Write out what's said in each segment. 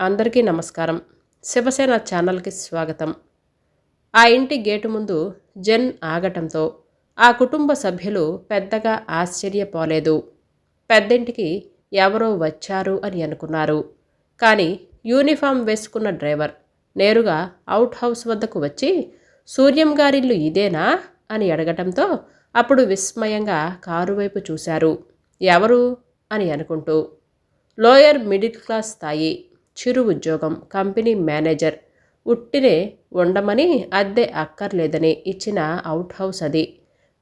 అందరికీ నమస్కారం. శివసేన ఛానల్కి స్వాగతం. ఆ ఇంటి గేటు ముందు జెన్ ఆగటంతో ఆ కుటుంబ సభ్యులు పెద్దగా ఆశ్చర్యపోలేదు. పెద్దింటికి ఎవరో వచ్చారు అని అనుకున్నారు. కానీ యూనిఫామ్ వేసుకున్న డ్రైవర్ నేరుగా అవుట్ హౌస్ వద్దకు వచ్చి సూర్యం గారిల్లు ఇదేనా? అని అడగటంతో అప్పుడు విస్మయంగా కారు వైపు చూశారు. ఎవరు? అని అనుకుంటూ. లోయర్ మిడిల్ క్లాస్ స్థాయి చిరు ఉద్యోగం కంపెనీ మేనేజర్. ఉట్టినే ఉండమని అద్దె అక్కర్లేదని ఇచ్చిన అవుట్ హౌస్ అది.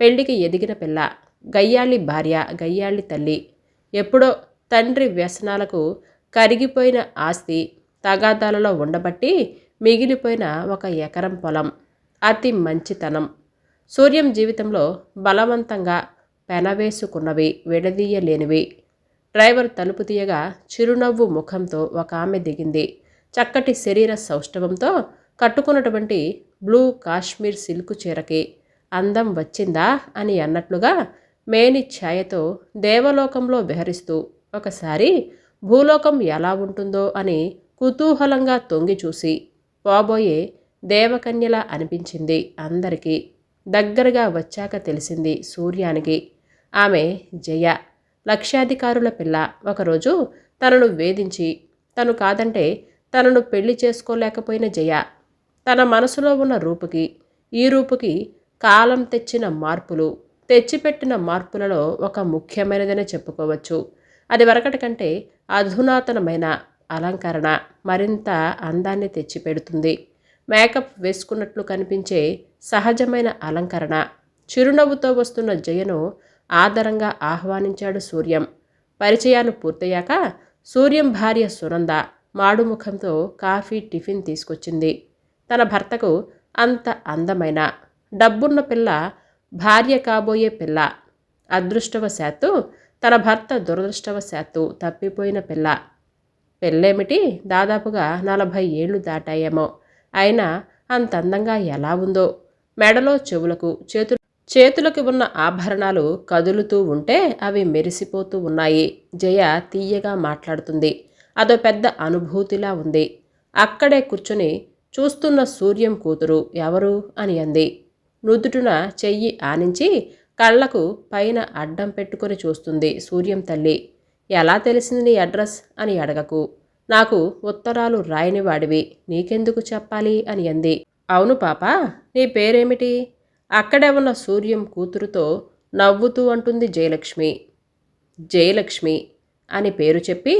పెళ్ళికి ఎదిగిన పిల్ల గయ్యాళి భార్య గయ్యాళి తల్లి. ఎప్పుడో తండ్రి వ్యసనాలకు కరిగిపోయిన ఆస్తి తగాదాలలో ఉండబట్టి మిగిలిపోయిన ఒక ఎకరం పొలం. అతి మంచితనం. సూర్యం జీవితంలో బలవంతంగా పెనవేసుకున్నవి విడదీయలేనివి. డ్రైవర్ తలుపు తీయగా చిరునవ్వు ముఖంతో ఒక ఆమె దిగింది. చక్కటి శరీర సౌష్ఠవంతో కట్టుకున్నటువంటి బ్లూ కాశ్మీర్ సిల్క్ చీరకి అందం వచ్చిందా అని అన్నట్లుగా మేని ఛాయతో దేవలోకంలో విహరిస్తూ ఒకసారి భూలోకం ఎలా ఉంటుందో అని కుతూహలంగా తొంగి చూసి పోబోయే దేవకన్యలా అనిపించింది అందరికీ. దగ్గరగా వచ్చాక తెలిసింది సూర్యానికి. ఆమె జయ. లక్ష్యాధికారుల పిల్ల ఒకరోజు తనను వేధించి తను కాదంటే తనను పెళ్ళి చేసుకోలేకపోయిన జయ తన మనసులో ఉన్న రూపుకి ఈ రూపుకి కాలం తెచ్చిన మార్పులు తెచ్చిపెట్టిన మార్పులలో ఒక ముఖ్యమైనదని చెప్పుకోవచ్చు. అది వరకటి కంటే అధునాతనమైన అలంకరణ మరింత అందాన్ని తెచ్చిపెడుతుంది. మేకప్ వేసుకున్నట్లు కనిపించే సహజమైన అలంకరణ చిరునవ్వుతో వస్తున్న జయను ఆదరంగా ఆహ్వానించాడు సూర్యం. పరిచయాలు పూర్తయ్యాక సూర్యం భార్య సునంద మాడుముఖంతో కాఫీ టిఫిన్ తీసుకొచ్చింది. తన భర్తకు అంత అందమైన డబ్బున్న పిల్ల భార్య కాబోయే పిల్ల అదృష్టవశాత్తు తన భర్త దురదృష్టవశాత్తు తప్పిపోయిన పిల్ల. పెళ్ళేమిటి? దాదాపుగా నలభై ఏళ్ళు దాటాయేమో. అయినా అంత అందంగా ఎలా ఉందో? మెడలో చెవులకు చేతులు చేతులకు ఉన్న ఆభరణాలు కదులుతూ ఉంటే అవి మెరిసిపోతూ ఉన్నాయి. జయ తీయగా మాట్లాడుతుంది. అదో పెద్ద అనుభూతిలా ఉంది. అక్కడే కూర్చుని చూస్తున్న సూర్యం కూతురు ఎవరు అని అంది. నుదుటున చెయ్యి ఆనించి కళ్ళకు పైన అడ్డం పెట్టుకొని చూస్తుంది సూర్యం తల్లి. ఎలా తెలిసింది నీ అడ్రస్ అని అడగకు. నాకు ఉత్తరాలు రాయని వాడివి నీకెందుకు చెప్పాలి అని అంది. అవును పాప నీ పేరేమిటి? అక్కడే ఉన్న సూర్యం కూతురుతో నవ్వుతూ అంటుంది జయలక్ష్మి. జయలక్ష్మి అని పేరు చెప్పి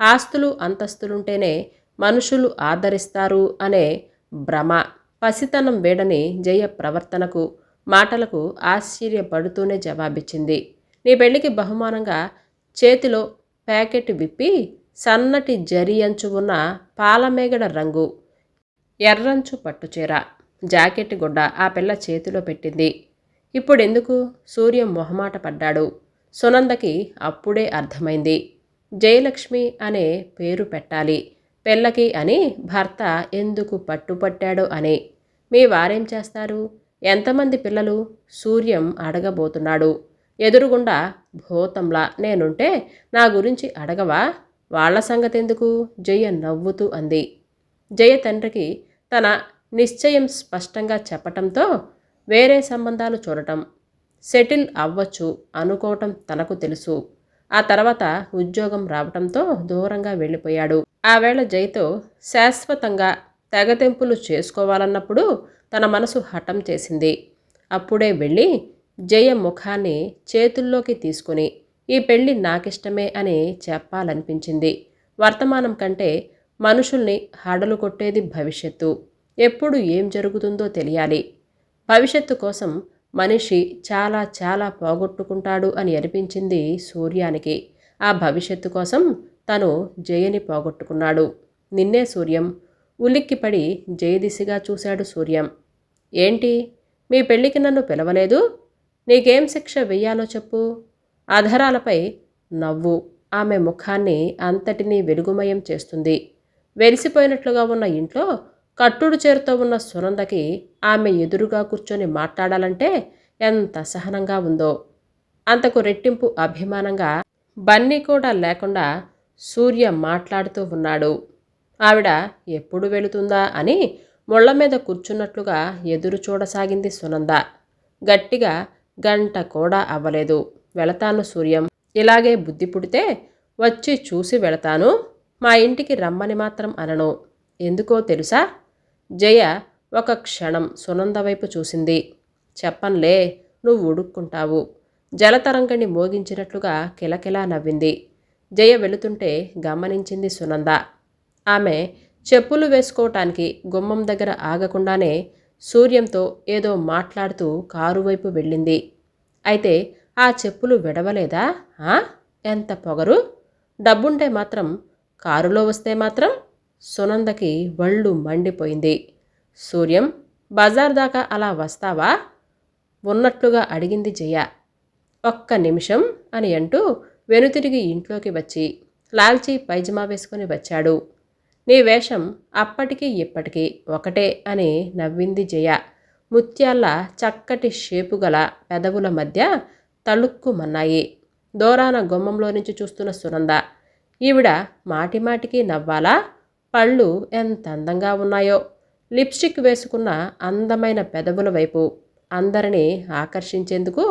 ఆస్తులు అంతస్తులుంటేనే మనుషులు ఆదరిస్తారు అనే భ్రమ పసితనం వేడని జయ ప్రవర్తనకు మాటలకు ఆశ్చర్యపడుతూనే జవాబిచ్చింది. నీ పెళ్ళికి బహుమానంగా చేతిలో ప్యాకెట్ విప్పి సన్నటి జరి అంచు ఉన్న పాలమేగడ రంగు ఎర్రంచు పట్టుచీర జాకెట్ గుడ్డ ఆ పిల్ల చేతిలో పెట్టింది. ఇప్పుడెందుకు? సూర్యం మొహమాట పడ్డాడు. సునందకి అప్పుడే అర్థమైంది. జయలక్ష్మి అనే పేరు పెట్టాలి. పిల్లకి అని భర్త ఎందుకు పట్టుపట్టాడో అని. మీ వారేం చేస్తారు? ఎంతమంది పిల్లలు? సూర్యం అడగబోతున్నాడు. ఎదురుగుండా భూతంలా నేనుంటే నా గురించి అడగవా? వాళ్ళ సంగతెందుకు? జయ నవ్వుతూ అంది. జయ తండ్రికి తన నిశ్చయం స్పష్టంగా చెప్పటంతో వేరే సంబంధాలు చూడటం సెటిల్ అవ్వచ్చు అనుకోవటం తనకు తెలుసు. ఆ తర్వాత ఉద్యోగం రావటంతో దూరంగా వెళ్ళిపోయాడు. ఆవేళ జైతో శాశ్వతంగా తెగతెంపులు చేసుకోవాలన్నప్పుడు తన మనసు హఠం చేసింది. అప్పుడే వెళ్ళి జయ ముఖాన్ని చేతుల్లోకి తీసుకుని ఈ పెళ్ళి నాకిష్టమే అని చెప్పాలనిపించింది. వర్తమానం కంటే మనుషుల్ని హడలు కొట్టేది భవిష్యత్తు. ఎప్పుడు ఏం జరుగుతుందో తెలియాలి. భవిష్యత్తు కోసం మనిషి చాలా చాలా పోగొట్టుకుంటాడు అని అనిపించింది సూర్యానికి. ఆ భవిష్యత్తు కోసం తను జయని పోగొట్టుకున్నాడు. నిన్నే సూర్యం ఉలిక్కిపడి జయదిశగా చూశాడు సూర్యం. ఏంటి? మీ పెళ్ళికి నన్ను పిలవలేదు? నీకేం శిక్ష వెయ్యాలో చెప్పు. అధరాలపై నవ్వు. ఆమె ముఖాన్ని అంతటినీ వెలుగుమయం చేస్తుంది. వెలిసిపోయినట్లుగా ఉన్న ఇంట్లో కట్టుడు చేరుతో ఉన్న సునందకి ఆమె ఎదురుగా కూర్చొని మాట్లాడాలంటే ఎంత సహనంగా ఉందో. అంతకు రెట్టింపు అభిమానంగా బన్నీ కూడా లేకుండా సూర్య మాట్లాడుతూ ఉన్నాడు. ఆవిడ ఎప్పుడు వెళుతుందా అని ముళ్ళ మీద కూర్చున్నట్లుగా ఎదురు చూడసాగింది సునంద. గట్టిగా గంట కూడా అవ్వలేదు. వెళతాను సూర్యం. ఇలాగే బుద్ధి పుడితే వచ్చి చూసి వెళతాను. మా ఇంటికి రమ్మని మాత్రం అనను. ఎందుకో తెలుసా? జయ ఒక క్షణం సునంద వైపు చూసింది. చెప్పన్లే నువ్వు ఉడుక్కుంటావు. జలతరంగణి మోగించినట్లుగా కిలకిలా నవ్వింది. జయ వెళుతుంటే గమనించింది సునంద. ఆమె చెప్పులు వేసుకోవటానికి గుమ్మం దగ్గర ఆగకుండానే సూర్యంతో ఏదో మాట్లాడుతూ కారు వైపు వెళ్ళింది. అయితే ఆ చెప్పులు విడవలేదా? ఆ? ఎంత పొగరు? డబ్బుంటే మాత్రం కారులో వస్తే మాత్రం సునందకి వళ్ళు మండిపోయింది. సూర్యం బజార్ దాకా అలా వస్తావా? ఉన్నట్లుగా అడిగింది జయ. ఒక్క నిమిషం అని అంటూ వెనుతిరిగి ఇంట్లోకి వచ్చి లాల్చీ పైజమా వేసుకుని వచ్చాడు. నీ వేషం అప్పటికి ఇప్పటికీ ఒకటే అని నవ్వింది జయ. ముత్యాల చక్కటి షేపు గల పెదవుల మధ్య తళుక్కుమన్నాయి దూరాన గుమ్మంలో నుంచి చూస్తున్న సునంద ఈవిడ మాటిమాటికి నవ్వాలా? పళ్ళు ఎంత అందంగా ఉన్నాయో. లిప్స్టిక్ వేసుకున్న అందమైన పెదవుల వైపు అందరినీ ఆకర్షించేందుకు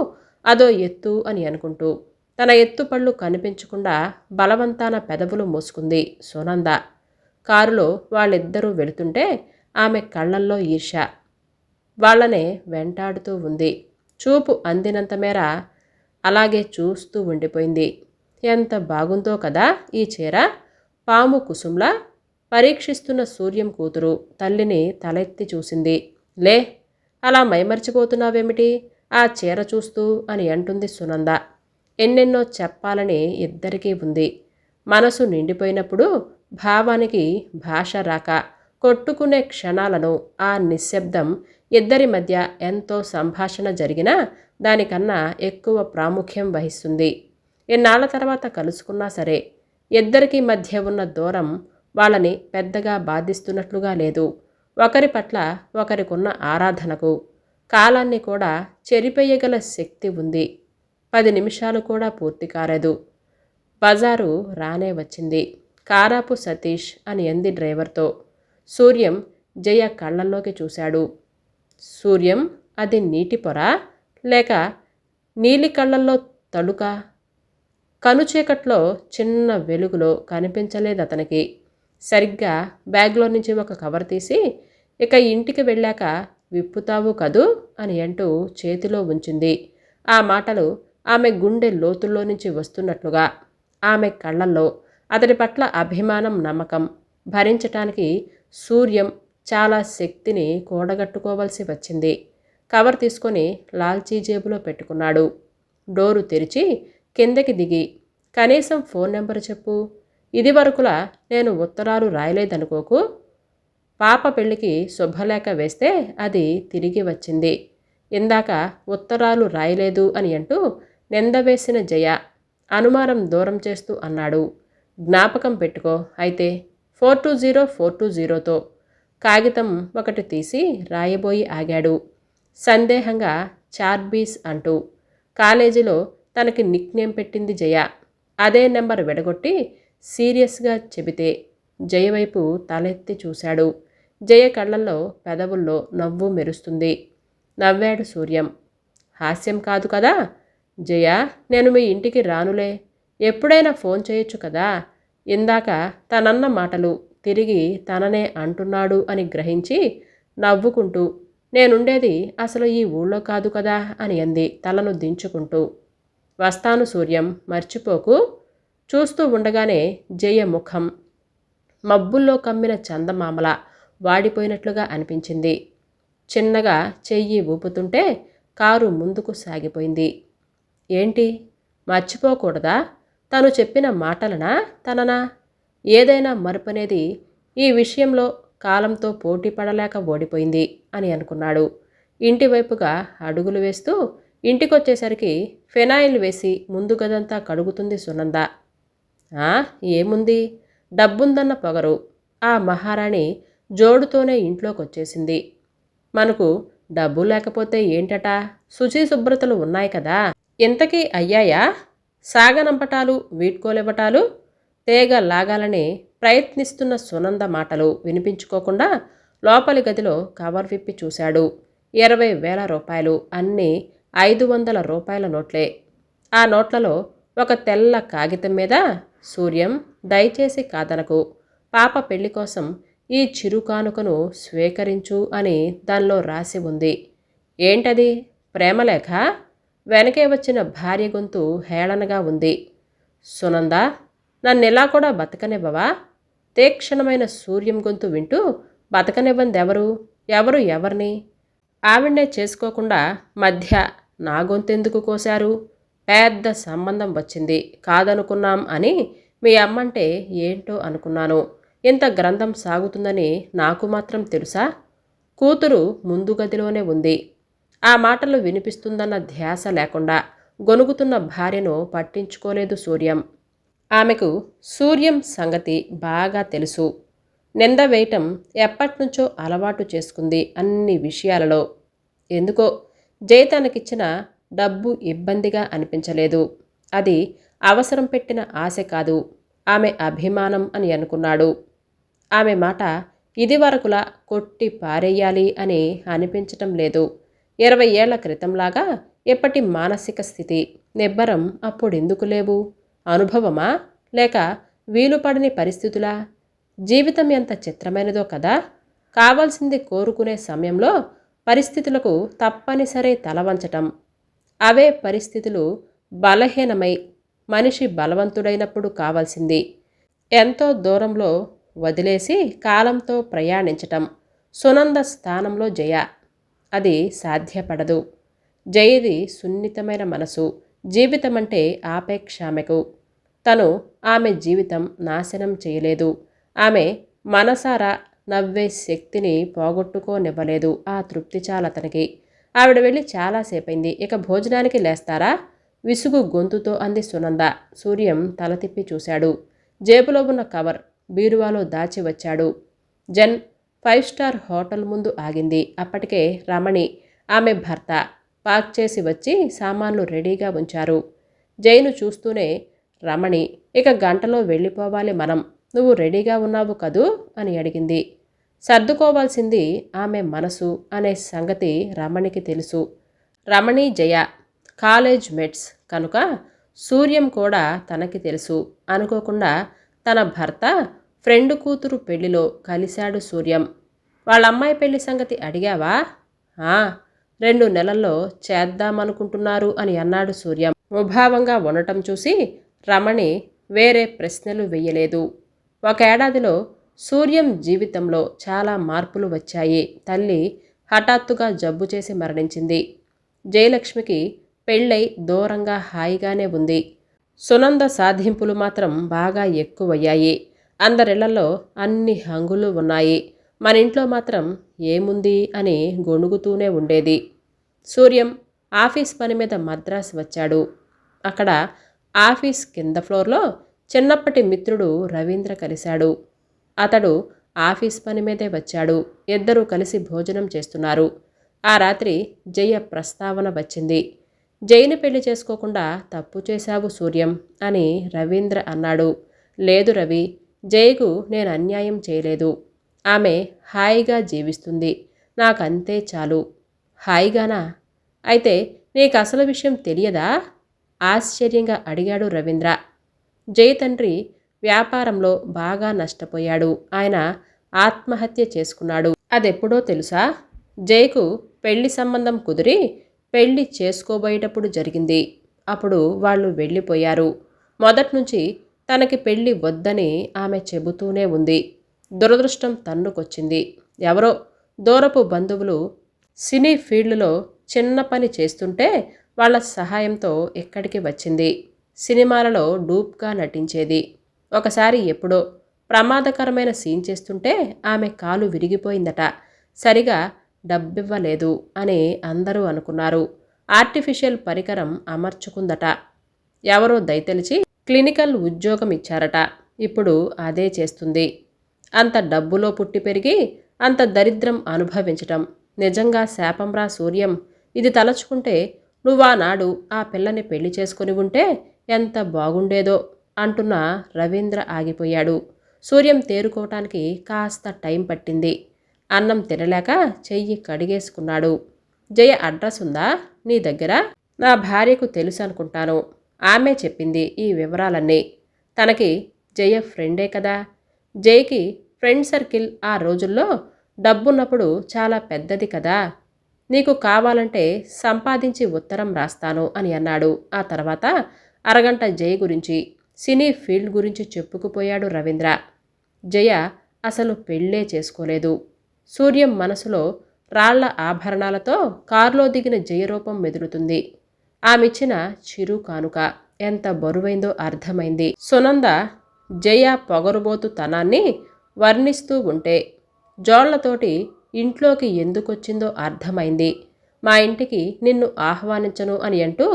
అదో ఎత్తు అని అనుకుంటూ తన ఎత్తు పళ్ళు కనిపించకుండా బలవంతాన పెదవులు మూసుకుంది సునంద. కారులో వాళ్ళిద్దరూ వెళుతుంటే ఆమె కళ్ళల్లో ఈర్ష వాళ్ళనే వెంటాడుతూ ఉంది. చూపు అందినంత మేర అలాగే చూస్తూ ఉండిపోయింది. ఎంత బాగుందో కదా ఈ చీర. పాము కుసుంలా పరీక్షిస్తున్న సూర్యం కూతురు తల్లిని తలెత్తి చూసింది. లే అలా మైమర్చిపోతున్నావేమిటి? ఆ చీర చూస్తూ అని అంటుంది సునంద. ఎన్నెన్నో చెప్పాలని ఇద్దరికీ ఉంది. మనసు నిండిపోయినప్పుడు భావానికి భాష రాక కొట్టుకునే క్షణాలను ఆ నిశ్శబ్దం ఇద్దరి మధ్య ఎంతో సంభాషణ జరిగినా దానికన్నా ఎక్కువ ప్రాముఖ్యం వహిస్తుంది. ఎన్నాళ్ళ తర్వాత కలుసుకున్నా సరే ఇద్దరికీ మధ్య ఉన్న దూరం వాళ్ళని పెద్దగా బాధిస్తున్నట్లుగా లేదు. ఒకరి పట్ల ఒకరికున్న ఆరాధనకు కాలాన్ని కూడా చెరిపేయగల శక్తి ఉంది. పది నిమిషాలు కూడా పూర్తి కాలేదు. బజారు రానే వచ్చింది. కారాపు సతీష్ అని అంది డ్రైవర్తో. సూర్యం జయ కళ్ళల్లోకి చూశాడు. సూర్యం అది నీటి పొర? లేక నీలి కళ్ళల్లో తడుక కనుచీకట్లో చిన్న వెలుగులో కనిపించలేదు అతనికి. సరిగ్గా బ్యాగ్లో నుంచి ఒక కవర్ తీసి ఇక ఇంటికి వెళ్ళాక విప్పుతావు కదూ? అని అంటూ చేతిలో ఉంచింది. ఆ మాటలు ఆమె గుండె లోతుల్లో నుంచి వస్తున్నట్లుగా ఆమె కళ్ళల్లో అతడి పట్ల అభిమానం నమ్మకం భరించటానికి సూర్యం చాలా శక్తిని కూడగట్టుకోవలసి వచ్చింది. కవర్ తీసుకొని లాల్చీ జేబులో పెట్టుకున్నాడు. డోరు తెరిచి కిందకి దిగి కనీసం ఫోన్ నెంబర్ చెప్పు ఇది వరకులా నేను ఉత్తరాలు రాయలేదనుకోకు. పాప పెళ్ళికి శుభలేఖ వేస్తే అది తిరిగి వచ్చింది. ఇందాక ఉత్తరాలు రాయలేదు అని అంటూ నిందవేసిన జయ అనుమానం దూరం చేస్తూ అన్నాడు. జ్ఞాపకం పెట్టుకో అయితే four two zero four two జీరోతో కాగితం ఒకటి తీసి రాయబోయి ఆగాడు. సందేహంగా చార్బీస్ అంటూ కాలేజీలో తనకి నిక్నేమ్ పెట్టింది జయ. అదే నెంబర్ విడగొట్టి సీరియస్గా చెబితే జయ వైపు తలెత్తి చూశాడు. జయ కళ్ళల్లో పెదవుల్లో నవ్వు మెరుస్తుంది. నవ్వాడు సూర్యం. హాస్యం కాదు కదా? జయ నేను మీ ఇంటికి రానులే. ఎప్పుడైనా ఫోన్ చేయొచ్చు కదా? ఇందాక తనన్న మాటలు తిరిగి తననే అంటున్నాడు అని గ్రహించి నవ్వుకుంటూ నేనుండేది అసలు ఈ ఊళ్ళో కాదు కదా? అని అంది తలను దించుకుంటూ. వస్తాను సూర్యం మర్చిపోకు. చూస్తూ ఉండగానే జయ ముఖం. మబ్బుల్లో కమ్మిన చందమామల వాడిపోయినట్లుగా అనిపించింది. చిన్నగా చెయ్యి ఊపుతుంటే కారు ముందుకు సాగిపోయింది. ఏంటి? మర్చిపోకూడదా? తను చెప్పిన మాటలనా? తననా? ఏదైనా మరుపనేది ఈ విషయంలో కాలంతో పోటీ పడలేక ఓడిపోయింది అని అనుకున్నాడు. ఇంటివైపుగా అడుగులు వేస్తూ ఇంటికొచ్చేసరికి ఫెనాయిల్ వేసి ముందు గదంతా కడుగుతుంది సునంద. ఏముంది? డబ్బుందన్న పొగరు. ఆ మహారాణి జోడుతోనే ఇంట్లోకి వచ్చేసింది మనకు డబ్బు లేకపోతే ఏంటట? శుచి శుభ్రతలు ఉన్నాయి కదా? ఇంతకీ అయ్యాయా? సాగనంపటాలు వీడ్కోలివ్వటాలు? తేగ లాగాలని ప్రయత్నిస్తున్న సునంద మాటలు వినిపించుకోకుండా లోపలి గదిలో కవర్ విప్పి చూశాడు. ఇరవై వేల రూపాయలు అన్నీ ఐదు వందల రూపాయల నోట్లే. ఆ నోట్లలో ఒక తెల్ల కాగితం మీద సూర్యం దయచేసి కాదనకు. పాప పెళ్ళి కోసం ఈ చిరుకానుకను స్వీకరించు అని దానిలో రాసి ఉంది. ఏంటది? ప్రేమలేఖ వెనకే వచ్చిన భార్య గొంతు హేళనగా ఉంది. సునంద నన్నెలా కూడా బతకనివ్వవా? తీక్షణమైన సూర్యం గొంతు వింటూ బతకనివ్వందెవరు? ఎవరు ఎవరిని? ఆవిడ్నే చేసుకోకుండా మధ్య నా గొంతెందుకు కోశారు? పెద్ద సంబంధం వచ్చింది. కాదనుకున్నాం అని మీ అమ్మంటే ఏంటో అనుకున్నాను. ఇంత గ్రంథం సాగుతుందని నాకు మాత్రం తెలుసా? కూతురు ముందు గదిలోనే ఉంది. ఆ మాటలు వినిపిస్తుందన్న ధ్యాస లేకుండా గొనుగుతున్న భార్యను పట్టించుకోలేదు సూర్యం. ఆమెకు సూర్యం సంగతి బాగా తెలుసు. నింద వేయటం ఎప్పటినుంచో అలవాటు చేసుకుంది అన్ని విషయాలలో. ఎందుకో జయ తనకిచ్చిన డబ్బు ఇబ్బందిగా అనిపించలేదు. అది అవసరం పెట్టిన ఆశ కాదు. ఆమె అభిమానం అని అనుకున్నాడు. ఆమె మాట ఇదివరకులా కొట్టి పారేయాలి అని అనిపించటం లేదు. ఇరవై ఏళ్ళ క్రితంలాగా ఎప్పటి మానసిక స్థితి? నిబ్బరం అప్పుడెందుకు లేవు? అనుభవమా? లేక వీలుపడని పరిస్థితులా? జీవితం ఎంత చిత్రమైనదో కదా? కావాల్సింది కోరుకునే సమయంలో పరిస్థితులకు తప్పనిసరి తలవంచటం. అవే పరిస్థితులు బలహీనమై మనిషి బలవంతుడైనప్పుడు కావాల్సింది. ఎంతో దూరంలో వదిలేసి కాలంతో ప్రయాణించటం సునంద స్థానంలో జయ. అది సాధ్యపడదు. జయది సున్నితమైన మనసు. జీవితం అంటే తను ఆమె జీవితం నాశనం చేయలేదు. ఆమె మనసారా నవ్వే శక్తిని పోగొట్టుకోనివ్వలేదు. ఆ తృప్తి చాలతనికి ఆవిడ వెళ్ళి చాలాసేపైంది ఇక భోజనానికి లేస్తారా? విసుగు గొంతుతో అంది సునంద. సూర్యం తల తిప్పి చూశాడు. జేబులో ఉన్న కవర్ బీరువాలో దాచి వచ్చాడు. జన్ ఫైవ్ స్టార్ హోటల్ ముందు ఆగింది. అప్పటికే రమణి ఆమె భర్త పార్క్ చేసి వచ్చి సామాన్లు రెడీగా ఉంచారు. జైను చూస్తూనే రమణి ఇక గంటలో వెళ్ళిపోవాలి మనం. నువ్వు రెడీగా ఉన్నావు కదూ? అని అడిగింది. సర్దుకోవాల్సింది ఆమె మనసు అనే సంగతి రమణికి తెలుసు. రమణి జయ కాలేజ్ మెట్స్ కనుక సూర్యం కూడా తనకి తెలుసు. అనుకోకుండా తన భర్త ఫ్రెండ్ కూతురు పెళ్ళిలో కలిశాడు సూర్యం. వాళ్ళ అమ్మాయి పెళ్ళి సంగతి అడిగావా? "ఆ, రెండు నెలల్లో చేద్దామనుకుంటున్నారు అని అన్నాడు సూర్యం. ముభావంగా ఉండటం చూసి రమణి వేరే ప్రశ్నలు వెయ్యలేదు ఒక ఏడాదిలో సూర్యం జీవితంలో చాలా మార్పులు వచ్చాయి. తల్లి హఠాత్తుగా జబ్బు చేసి మరణించింది. జయలక్ష్మికి పెళ్ళై దూరంగా హాయిగానే ఉంది. సునంద సాధింపులు మాత్రం బాగా ఎక్కువయ్యాయి. అందరిళ్ళలో అన్ని హంగులు ఉన్నాయి. మన ఇంట్లో మాత్రం ఏముంది అని గొణుగుతూనే ఉండేది. సూర్యం ఆఫీస్ పని మీద మద్రాస్ వచ్చాడు. అక్కడ ఆఫీస్ కింద ఫ్లోర్లో చిన్నప్పటి మిత్రుడు రవీంద్ర కలిశాడు. అతడు ఆఫీస్ పని మీదే వచ్చాడు. ఇద్దరూ కలిసి భోజనం చేస్తున్నారు. ఆ రాత్రి జయ ప్రస్తావన వచ్చింది. జైని పెళ్ళి చేసుకోకుండా తప్పు చేశావు సూర్యం అని రవీంద్ర అన్నాడు. లేదు రవి జయకు నేను అన్యాయం చేయలేదు. ఆమె హాయిగా జీవిస్తుంది. నాకంతే చాలు. హాయిగానా? అయితే నీకు అసలు విషయం తెలియదా? ఆశ్చర్యంగా అడిగాడు రవీంద్ర. జయ తండ్రి వ్యాపారంలో బాగా నష్టపోయాడు. ఆయన ఆత్మహత్య చేసుకున్నాడు. అదెప్పుడో తెలుసా? జైకు పెళ్ళి సంబంధం కుదిరి పెళ్ళి చేసుకోబోయేటప్పుడు జరిగింది. అప్పుడు వాళ్ళు వెళ్ళిపోయారు. మొదట్నుంచి తనకి పెళ్ళి వద్దని ఆమె చెబుతూనే ఉంది. దురదృష్టం తన్నుకొచ్చింది. ఎవరో దూరపు బంధువులు సినీ ఫీల్డ్లో చిన్న పని చేస్తుంటే వాళ్ళ సహాయంతో ఇక్కడికి వచ్చింది? సినిమాలలో డూప్గా నటించేది. ఒకసారి ఎప్పుడో ప్రమాదకరమైన సీన్ చేస్తుంటే ఆమె కాలు విరిగిపోయిందట. సరిగా డబ్బివ్వలేదు అని అందరూ అనుకున్నారు. ఆర్టిఫిషియల్ పరికరం అమర్చుకుందట. ఎవరో దయతెలిచి క్లినికల్ ఉద్యోగం ఇచ్చారట. ఇప్పుడు అదే చేస్తుంది. అంత డబ్బులో పుట్టి పెరిగి అంత దరిద్రం అనుభవించటం. నిజంగా శాపంరా సూర్యం. ఇది తలచుకుంటే నువ్వు ఆనాడు ఆ పిల్లని పెళ్ళి చేసుకుని ఉంటే ఎంత బాగుండేదో. అంటున్న రవీంద్ర ఆగిపోయాడు. సూర్యం తేరుకోవటానికి కాస్త టైం పట్టింది. అన్నం తినలేక చెయ్యి కడిగేసుకున్నాడు. జయ అడ్రస్ ఉందా? నీ దగ్గర? నా భార్యకు తెలుసు అనుకుంటాను. ఆమె చెప్పింది ఈ వివరాలన్నీ. తనకి జయ ఫ్రెండే కదా. జయకి ఫ్రెండ్ సర్కిల్ ఆ రోజుల్లో డబ్బున్నప్పుడు చాలా పెద్దది కదా. నీకు కావాలంటే సంపాదించి ఉత్తరం రాస్తాను అని అన్నాడు. ఆ తర్వాత అరగంట జయ గురించి సినీ ఫీల్డ్ గురించి చెప్పుకుపోయాడు రవీంద్ర. జయ అసలు పెళ్ళే చేసుకోలేదు. సూర్యం మనసులో రాళ్ళ ఆభరణాలతో కారులో దిగిన జయరూపం మెదులుతుంది. ఆమెచ్చిన చిరు కానుక. ఎంత బరువైందో అర్థమైంది. సునంద జయ పొగరుబోతు తనాన్ని వర్ణిస్తూ ఉంటే జోళ్ళతోటి ఇంట్లోకి ఎందుకొచ్చిందో అర్థమైంది. మా ఇంటికి నిన్ను ఆహ్వానించను అని అంటూ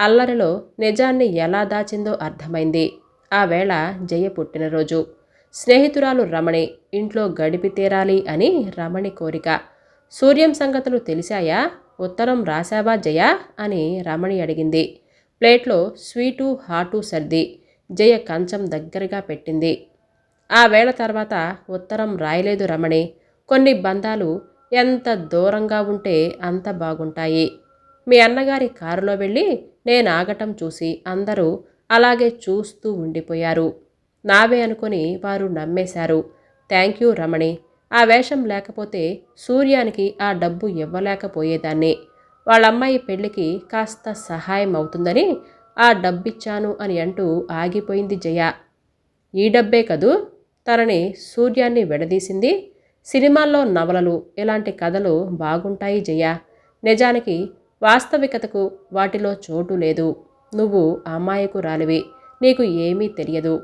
అల్లరిలో నిజాన్ని ఎలా దాచిందో అర్థమైంది. ఆ వేళ జయ పుట్టినరోజు. స్నేహితురాలు రమణి ఇంట్లో గడిపి తీరాలి అని రమణి కోరిక. సూర్యం సంగతులు తెలిసాయా? ఉత్తరం రాశావా జయ? అని రమణి అడిగింది. ప్లేట్లో స్వీటు హాటు సర్ది జయ కంచం దగ్గరగా పెట్టింది. ఆ వేళ తర్వాత ఉత్తరం రాయలేదు రమణి. కొన్ని బంధాలు ఎంత దూరంగా ఉంటే అంత బాగుంటాయి. మీ అన్నగారి కారులో వెళ్ళి నేను ఆగటం చూసి అందరూ అలాగే చూస్తూ ఉండిపోయారు. నావే అనుకుని వారు నమ్మేశారు. Thank you Ramani. ఆ వేషం లేకపోతే సూర్యానికి ఆ డబ్బు ఇవ్వలేకపోయేదాన్ని. వాళ్ళమ్మాయి పెళ్ళికి కాస్త సహాయం అవుతుందని ఆ డబ్బిచ్చాను అని అంటూ ఆగిపోయింది జయ. ఈ డబ్బే కదూ? తనని సూర్యాన్ని విడదీసింది. సినిమాల్లో నవలలు ఇలాంటి కథలు బాగుంటాయి జయ. నిజానికి వాస్తవికతకు వాటిలో చోటు లేదు. నువ్వు అమాయకురాలివి నీకు ఏమీ తెలియదు.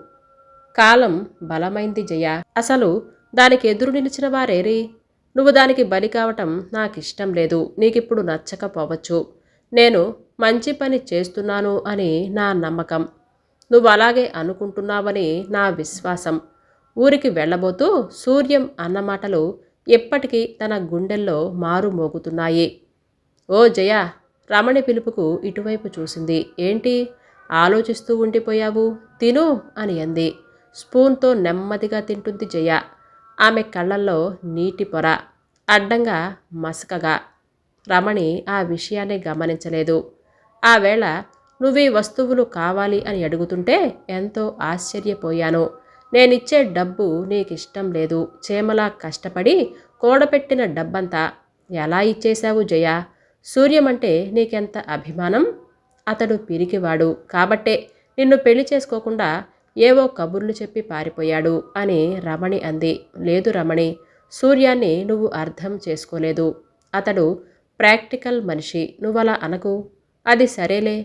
కాలం బలమైంది జయ. అసలు దానికి ఎదురు నిలిచిన వారేరి? నువ్వు దానికి బలి కావటం నాకిష్టం లేదు. నీకిప్పుడు నచ్చకపోవచ్చు. నేను మంచి పని చేస్తున్నాను అని నా నమ్మకం. నువ్వు అలాగే అనుకుంటున్నావని నా విశ్వాసం. ఊరికి వెళ్ళబోతూ సూర్యం అన్నమాటలు ఎప్పటికీ తన గుండెల్లో మారుమోగుతున్నాయి. ఓ జయ రమణి పిలుపుకు ఇటువైపు చూసింది. ఏంటి? ఆలోచిస్తూ ఉండిపోయావు? తిను అని అంది. స్పూన్తో నెమ్మదిగా తింటుంది జయ. ఆమె కళ్ళల్లో నీటి పొర. అడ్డంగా మసకగా. రమణి ఆ విషయాన్ని గమనించలేదు. ఆ వేళ నువ్వీ వస్తువులు కావాలి అని అడుగుతుంటే ఎంతో ఆశ్చర్యపోయాను. నేనిచ్చే డబ్బు నీకిష్టం లేదు. చేమలా కష్టపడి కూడబెట్టిన డబ్బంతా ఎలా ఇచ్చేశావు జయ? సూర్యమంటే నీకెంత అభిమానం? అతడు పిరికివాడు. కాబట్టే నిన్ను పెళ్ళి చేసుకోకుండా ఏవో కబుర్లు చెప్పి పారిపోయాడు అని రమణి అంది. లేదు రమణి సూర్యాన్ని నువ్వు అర్థం చేసుకోలేదు. అతడు ప్రాక్టికల్ మనిషి. నువ్వలా అనకు. అది సరేలే.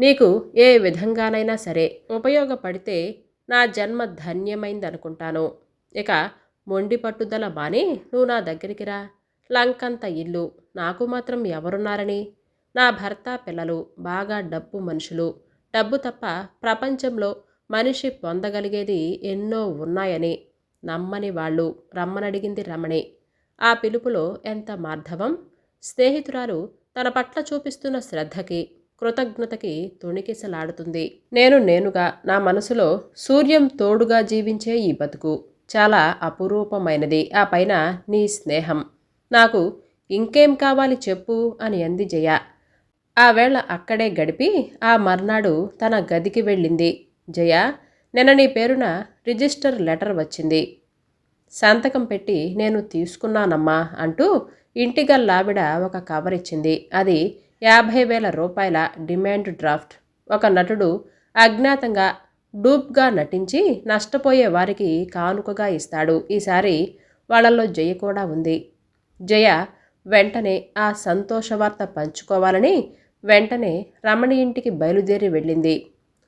నీకు ఏ విధంగానైనా సరే ఉపయోగపడితే నా జన్మ ధన్యమైందనుకుంటాను. ఇక మొండి పట్టుదల మాని నువ్వు నా దగ్గరికి రా. లంకంత ఇల్లు. నాకు మాత్రం ఎవరున్నారని? నా భర్త పిల్లలు బాగా డబ్బు మనుషులు. డబ్బు తప్ప ప్రపంచంలో మనిషి పొందగలిగేది ఎన్నో ఉన్నాయని నమ్మని వాళ్ళు రమ్మనడిగింది రమణి. ఆ పిలుపులో ఎంత మార్ధవం? స్నేహితురాలు తన పట్ల చూపిస్తున్న శ్రద్ధకి కృతజ్ఞతకి తొణికిసలాడుతుంది. నేను నేనుగా నా మనసులో సూర్యం తోడుగా జీవించే ఈ బతుకు చాలా అపురూపమైనది. ఆ పైన నీ స్నేహం. నాకు ఇంకేం కావాలి చెప్పు అని అంది జయ. ఆ వేళ అక్కడే గడిపి ఆ మర్నాడు తన గదికి వెళ్ళింది. జయ నిన్న నీ పేరున రిజిస్టర్ లెటర్ వచ్చింది. సంతకం పెట్టి నేను తీసుకున్నానమ్మా అంటూ ఇంటిగల్లావిడ ఒక కవర్ ఇచ్చింది. అది యాభై వేల రూపాయల డిమాండ్ డ్రాఫ్ట్. ఒక నటుడు అజ్ఞాతంగా డూప్గా నటించి నష్టపోయే వారికి కానుకగా ఇస్తాడు. ఈసారి వాళ్ళల్లో జయ కూడా ఉంది. జయ వెంటనే ఆ సంతోష వార్త పంచుకోవాలని వెంటనే రమణి ఇంటికి బయలుదేరి వెళ్ళింది.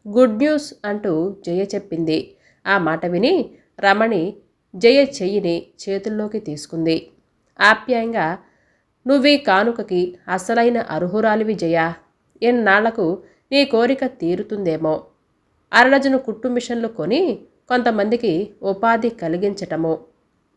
గుడ్ న్యూస్ అంటూ జయ చెప్పింది. ఆ మాట విని రమణి జయ చెయ్యిని చేతుల్లోకి తీసుకుంది. ఆప్యాయంగా నువ్వీ కానుకకి అసలైన అర్హురాలివి జయ. ఎన్నాళ్ళకు నీ కోరిక తీరుతుందేమో. అరడజను కుట్టు మిషన్లు కొని కొంతమందికి ఉపాధి కలిగించటము.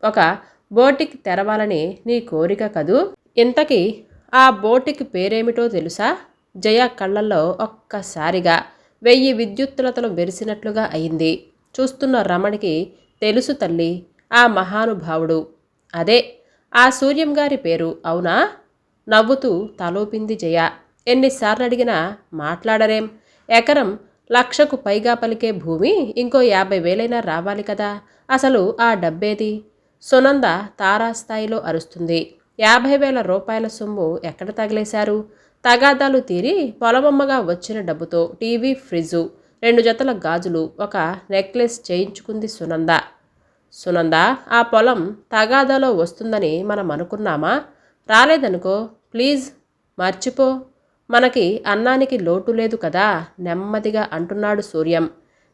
ఒక బోటిక్ తెరవాలని నీ కోరిక కదూ? ఇంతకీ ఆ బోటికి పేరేమిటో తెలుసా? జయ కళ్ళల్లో ఒక్కసారిగా వెయ్యి విద్యుత్తులతలు మెరిసినట్లుగా అయింది. చూస్తున్న రమణికి తెలుసు తల్లి ఆ మహానుభావుడు. అదే ఆ సూర్యం గారి పేరు అవునా? నవ్వుతూ తలోపింది జయ. ఎన్నిసార్లు అడిగినా మాట్లాడరేం? ఎకరం లక్షకు పైగా పలికే భూమి ఇంకో యాభై వేలైనా రావాలి కదా. అసలు ఆ డబ్బేది? సునంద తారాస్థాయిలో అరుస్తుంది. యాభై వేల రూపాయల సొమ్ము ఎక్కడ తగిలేశారు? తగాదాలు తీరి పొలమమ్మగా వచ్చిన డబ్బుతో టీవీ ఫ్రిడ్జు రెండు జతల గాజులు ఒక నెక్లెస్ చేయించుకుంది సునంద. సునంద ఆ పొలం తగాదాలో వస్తుందని మనం అనుకున్నామా? రాలేదనుకో ప్లీజ్ మర్చిపో. మనకి అన్నానికి లోటు లేదు కదా నెమ్మదిగా అంటున్నాడు సూర్యం.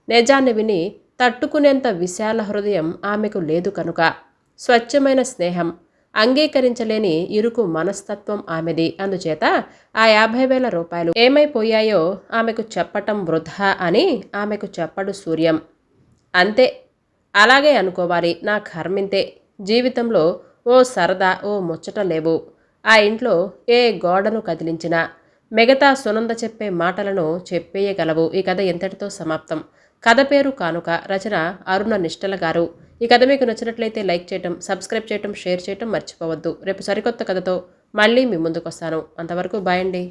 నిజాన్ని విని తట్టుకునేంత విశాల హృదయం ఆమెకు లేదు కనుక. స్వచ్ఛమైన స్నేహం అంగీకరించలేని ఇరుకు మనస్తత్వం ఆమెది. అందుచేత ఆ యాభై వేల రూపాయలు ఏమైపోయాయో ఆమెకు చెప్పటం వృధా అని ఆమెకు చెప్పడు సూర్యం. అంతే. అలాగే అనుకోవాలి. నా కర్మింతే. జీవితంలో ఓ సరదా ఓ ముచ్చట లేవు. ఆ ఇంట్లో ఏ గోడను కదిలించినా మిగతా సునంద చెప్పే మాటలను చెప్పేయగలవు. ఈ కథ ఎంతటితో సమాప్తం? కథ పేరు కానుక రచన అరుణ నిష్టల గారు. ఈ కథ మీకు నచ్చినట్లయితే లైక్ చేయటం సబ్స్క్రైబ్ చేయటం షేర్ చేయటం మర్చిపోవద్దు. రేపు సరికొత్త కథతో మళ్ళీ మీ ముందుకు వస్తాను అంతవరకు బాయ్ అండి.